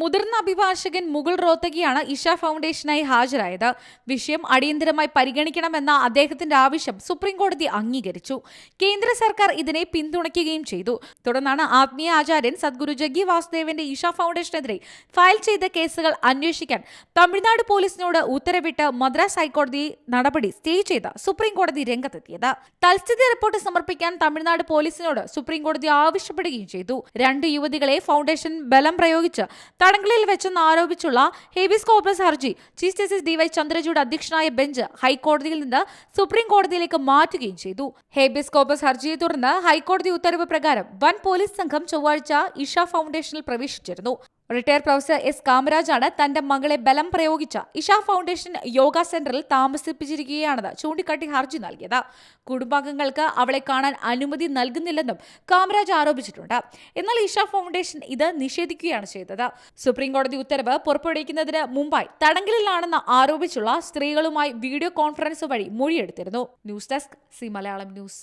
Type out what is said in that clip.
മുതിർന്ന അഭിഭാഷകൻ മുകുൾ റോത്തകിയാണ് ഇഷ ഫൗണ്ടേഷനായി ഹാജരായത്. വിഷയം അടിയന്തരമായി പരിഗണിക്കണമെന്ന അദ്ദേഹത്തിന്റെ ആവശ്യം സുപ്രീംകോടതി അംഗീകരിച്ചു. കേന്ദ്ര സർക്കാർ ഇതിനെ പിന്തുണയ്ക്കുകയും ചെയ്തു. തുടർന്നാണ് ആത്മീയ ആചാര്യൻ സദ്ഗുരു ജഗ്ഗി വാസുദേവന്റെ ഇഷ ഫൗണ്ടേഷനെതിരെ ഫയൽ ചെയ്ത കേസുകൾ അന്വേഷിക്കാൻ തമിഴ്നാട് പോലീസിനോട് ഉത്തരവിട്ട് മദ്രാസ് ഹൈക്കോടതി നടപടി സ്റ്റേ ചെയ്ത സുപ്രീംകോടതി രംഗത്തെത്തിയത്. തൽസ്ഥിതി റിപ്പോർട്ട് സമർപ്പിക്കാൻ തമിഴ്നാട് പോലീസിനോട് സുപ്രീംകോടതി ആവശ്യപ്പെടുകയും ചെയ്തു. രണ്ട് യുവതികളെ ഫൗണ്ടേഷൻ ബലം പ്രയോഗിച്ച് തടങ്കലിൽ വെച്ചെന്ന് ആരോപിച്ചുള്ള ഹേബിസ് കോർപ്പസ് ഹർജി chief justice D Y Chandrachud അധ്യക്ഷനായ ബെഞ്ച് ഹൈക്കോടതിയിൽ നിന്ന് സുപ്രീം കോടതിയിലേക്ക് മാറ്റുകയും ചെയ്തു. ഹേബിസ് കോർപ്പസ് ഹർജിയെ തുടർന്ന് ഹൈക്കോടതി ഉത്തരവ് പ്രകാരം വൻ പോലീസ് സംഘം ചൊവ്വാഴ്ച ഇഷ ഫൗണ്ടേഷനിൽ പ്രവേശിച്ചിരുന്നു. റിട്ടയർ പ്രൊഫസർ എസ് കാമരാജാണ് തന്റെ മകളെ ബലം പ്രയോഗിച്ച. ഇഷ ഫൗണ്ടേഷൻ യോഗ സെന്ററിൽ താമസിപ്പിച്ചിരിക്കുകയാണെന്ന് ചൂണ്ടിക്കാട്ടി ഹർജി നൽകിയത്. കുടുംബാംഗങ്ങൾക്ക് അവളെ കാണാൻ അനുമതി നൽകുന്നില്ലെന്നും കാമരാജ് ആരോപിച്ചിട്ടുണ്ട്. എന്നാൽ ഇഷ ഫൗണ്ടേഷൻ ഇത് നിഷേധിക്കുകയാണ് ചെയ്തത്. സുപ്രീം കോടതി ഉത്തരവ് പുറപ്പെടുവിക്കുന്നതിന് മുമ്പായി തടങ്കലിലാണെന്ന് ആരോപിച്ചുള്ള സ്ത്രീകളുമായി വീഡിയോ കോൺഫറൻസ് വഴി മൊഴിയെടുത്തിരുന്നു. News desk Zee Malayalam news.